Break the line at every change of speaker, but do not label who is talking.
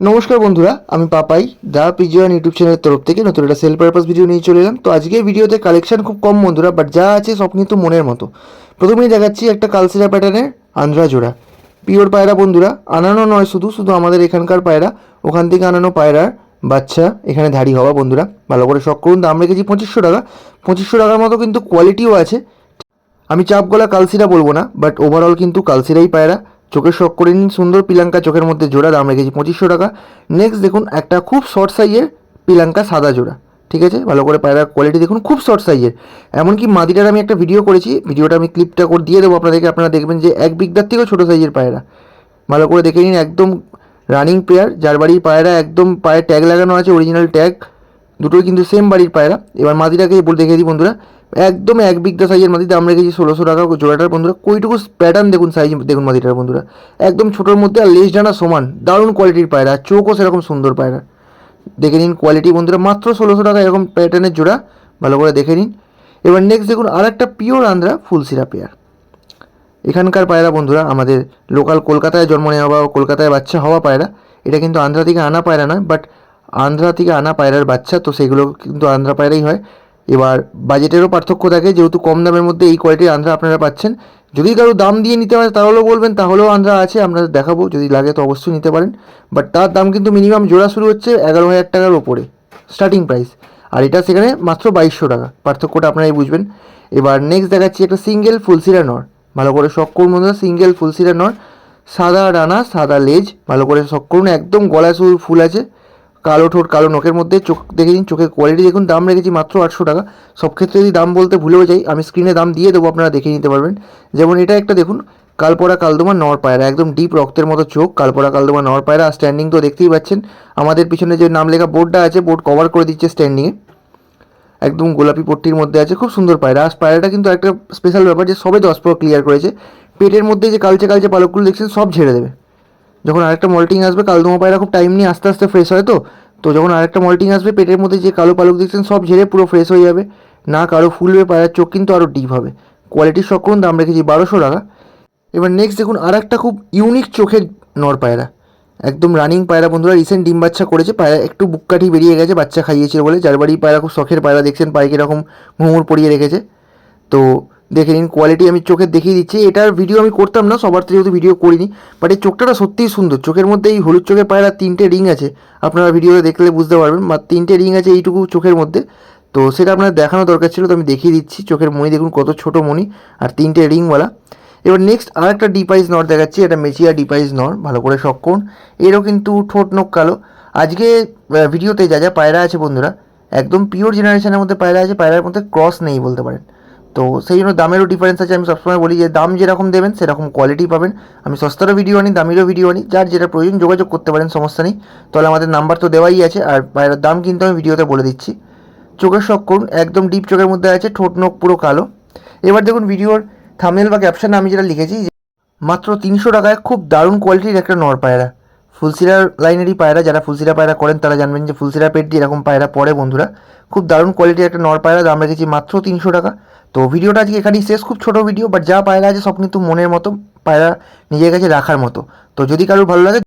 নমস্কার বন্ধুরা, আমি পাপাই দা পিজিওয়ান ইউটিউব চ্যানেলের তরফ থেকে নতুন একটা সেল পারপাস ভিডিও নিয়ে চলে এলাম। তো আজকে ভিডিওতে কালেকশন খুব কম বন্ধুরা বাট যা আছে সব কিন্তু মনের মতো। প্রথমেই দেখাচ্ছি একটা কালসিরা প্যাটার্নের আন্ধ্রা জোড়া। পিওর পায়রা বন্ধুরা, আনানো নয় শুধু শুধু আমাদের এখানকার পায়রা। ওখান থেকে আনানো পায়রার বাচ্চা, এখানে ধাড়ি হওয়া বন্ধুরা। ভালো করে শখ করুন, দাম রেখেছি পঁচিশশো টাকা। পঁচিশশো টাকার মতো কিন্তু কোয়ালিটিও আছে। আমি চাপ গলা কালসিরা বলব না বাট ওভারঅল কিন্তু কালসিরাই পায়রা। চোখের শখ করে নিন, সুন্দর পিলাঙ্কা চোখের মধ্যে জোড়া, দাম রেখেছি পঁচিশশো টাকা। নেক্সট দেখুন, একটা খুব শর্ট সাইজের পিলাঙ্কা সাদা জোড়া, ঠিক আছে? ভালো করে পায়রার কোয়ালিটি দেখুন, খুব শর্ট সাইজের এমনকি মাদিটার আমি একটা ভিডিও করেছি, ভিডিওটা আমি ক্লিপটা করে দিয়ে দেবো আপনাদেরকে, আপনারা দেখবেন যে এক বিঘদার থেকেও ছোটো সাইজের পায়রা। ভালো করে দেখে নিন, একদম রানিং পেয়ার যার বাড়ির পায়রা একদম পায়ে ট্যাগ লাগানো আছে অরিজিনাল ট্যাগ দুটোই কিন্তু সেম বাড়ির পায়রা। এবার মাদিটাকে বলে দেখে দিই বন্ধুরা, একদম এক বিঘা সাইজের মাদি দাম রেখেছি ষোলোশো টাকা জোড়াটার বন্ধুরা। কইটুকু প্যাটার্ন দেখুন সাইজ দেখুন মাদিটার বন্ধুরা। একদম ছোটোর মধ্যে আর লেস ডানা সমান, দারুণ কোয়ালিটির পায়রা, চোখও সেরকম সুন্দর পায়রা। দেখে নিন কোয়ালিটি বন্ধুরা, মাত্র ষোলোশো টাকা এরকম প্যাটার্নের জোড়া। ভালো করে দেখে নিন। এবার নেক্সট দেখুন আর একটা পিওর আন্ধ্রা ফুলসিরা পেয়ার এখানকার পায়রা বন্ধুরা, আমাদের লোকাল কলকাতায় জন্ম নেওয়া বা কলকাতায় বাচ্চা হওয়া পায়রা, এটা কিন্তু আন্ধ্রা থেকে আনা পায়রা নয় বাট আন্ধ্রা থেকে আনা পায়রার বাচ্চা, তো সেগুলো কিন্তু আন্ধ্রা পায়রাই হয়। এবার বাজেটেরও পার্থক্য থাকে, যেহেতু কম দামের মধ্যে এই কোয়ালিটির আন্ধ্রা আপনারা পাচ্ছেন। যদি কারও দাম দিয়ে নিতে হয়, তাহলেও বলবেন, তাহলেও আন্ধ্রা আছে, আমরা দেখাবো, যদি লাগে তো অবশ্যই নিতে পারেন। বাট তার দাম কিন্তু মিনিমাম জোড়া শুরু হচ্ছে এগারো হাজার টাকার ওপরে স্টার্টিং প্রাইস আর এটা সেখানে মাত্র বাইশশো টাকা, পার্থক্যটা আপনারাই বুঝবেন। এবার নেক্সট দেখাচ্ছি একটা সিঙ্গেল ফুলসিরা নর, ভালো করে শখ করুন বন্ধুরা সিঙ্গেল ফুলসিরা নর। সাদা ডানা সাদা লেজ, ভালো করে শখ করুন, একদম গলায় শুধু ফুল আছে। কালো ঠোঁট, কালো নখের মধ্যে চোখ দেখে নিন, চোখের কোয়ালিটি দেখুন, দাম রেখেছি মাত্র আটশো টাকা। সব ক্ষেত্রে যদি দাম বলতে ভুলেও যাই, আমি স্ক্রিনে দাম দিয়ে দেবো, আপনারা দেখে নিতে পারবেন। যেমন এটা একটা দেখুন, কালপোড়া কালদমা নর পায়রা, একদম ডিপ রক্তের মতো চোখ, কালপোড়া কালদমা নর পায়রা স্ট্যান্ডিং তো দেখতেই পাচ্ছেন। আমাদের পিছনে যে নাম লেখা বোর্ডটা আছে বোর্ড কভার করে দিচ্ছে স্ট্যান্ডিংয়ে একদম গোলাপি পট্টির মধ্যে আছে, খুব সুন্দর পায়রা। আর পায়রাটা কিন্তু একটা স্পেশাল ব্যাপার যে সবে দশ পর ক্লিয়ার করেছে। পেটের মধ্যে যে কালচে কালচে পালকগুলো দেখছেন, সব ঝেড়ে দেবে। যখন আরেকটা মল্টিং আসবে, কালদমা পায়রা খুব টাইম নিয়ে আস্তে আস্তে ফ্রেশ হয় তো। তো যখন আরেকটা মল্টিং আসবে, পেটের মধ্যে যে কালো পালক দেখছেন, সব ঝেড়ে পুরো ফ্রেশ হয়ে যাবে। না কারও ফুলবে, পায়রার চোখ কিন্তু আরও ডিপ হবে। কোয়ালিটির শখ করুন, দাম রেখেছি বারোশো টাকা। এবার নেক্সট দেখুন আর একটা খুব ইউনিক চোখের নর পায়রা। একদম রানিং পায়রা বন্ধুরা রিসেন্ট ডিম বাচ্চা করেছে, পায়রা একটু বুককাঠি বেরিয়ে গেছে, বাচ্চা খাইয়েছিল বলে। যার বাড়ি পায়রা খুব শখের পায়রা দেখছেন পায়ে কীরকম ঘুমুর পড়িয়ে রেখেছে। তো দেখে নিন কোয়ালিটি আমি চোখে দেখিয়ে দিচ্ছি। এটার ভিডিও আমি করতাম না, সবার থেকে যেহেতু ভিডিও করিনি বাট এই চোখটা সত্যিই সুন্দর। চোখের মধ্যে এই হলুদ চোখের পায়রা তিনটে রিং আছে। আপনারা ভিডিওতে দেখলে বুঝতে পারবেন বা তিনটে রিং আছে এইটুকু চোখের মধ্যে। তো সেটা আপনার দেখানো দরকার ছিল, তো আমি দেখিয়ে দিচ্ছি। চোখের মণি দেখুন, কত ছোট মণি, আর তিনটে রিংওয়ালা এবার নেক্সট আর একটা ডিপাইস নর দেখাচ্ছি, এটা মেচিয়া ডিপাইস নর ভালো করে করুন। এরও কিন্তু ঠোঁট নোখ কালো। আজকে ভিডিওতে যা যা পায়রা আছে বন্ধুরা, একদম পিওর জেনারেশনের মধ্যে পায়রা আছে, পায়রার মধ্যে ক্রস নেই বলতে পারেন। তো সেই জন্য দামেরও ডিফারেন্স আছে। আমি সবসময় বলি যে, দাম যেরকম দেবেন, সেরকম কোয়ালিটি পাবেন। আমি সস্তারও ভিডিও আনি, দামেরও ভিডিও আনি। যার যেটা প্রয়োজন যোগাযোগ করতে পারেন, সমস্যা নেই। তাহলে আমাদের নাম্বার তো দেওয়াই আছে। আর পায়রার দাম কিন্তু আমি ভিডিওতে বলে দিচ্ছি। চোখের শখ করুন, একদম ডিপ চোখের মধ্যে আছে, ঠোঁট নোখ পুরো কালো। এবার দেখুন ভিডিওর থামনেল বা ক্যাপশানে আমি যেটা লিখেছি মাত্র তিনশো টাকায় খুব দারুণ কোয়ালিটির একটা নর পায়রা। ফুলসিরার লাইনেরই পায়রা। যারা ফুলসিরা পায়রা করেন, তারা জানবেন যে ফুলসিরা পেট দিয়ে এরকম পায়রা পড়ে বন্ধুরা। খুব দারুণ কোয়ালিটির একটা নর পায়রা, দাম রেখেছি মাত্র তিনশো টাকা। তো ভিডিওটা আজকে এখানেই শেষ, খুব ছোটো ভিডিও বাট যা পায়রা আছে সব কিন্তু মনের মতো পায়রা নিজের কাছে রাখার মতো। তো যদি কারোর ভালো লাগে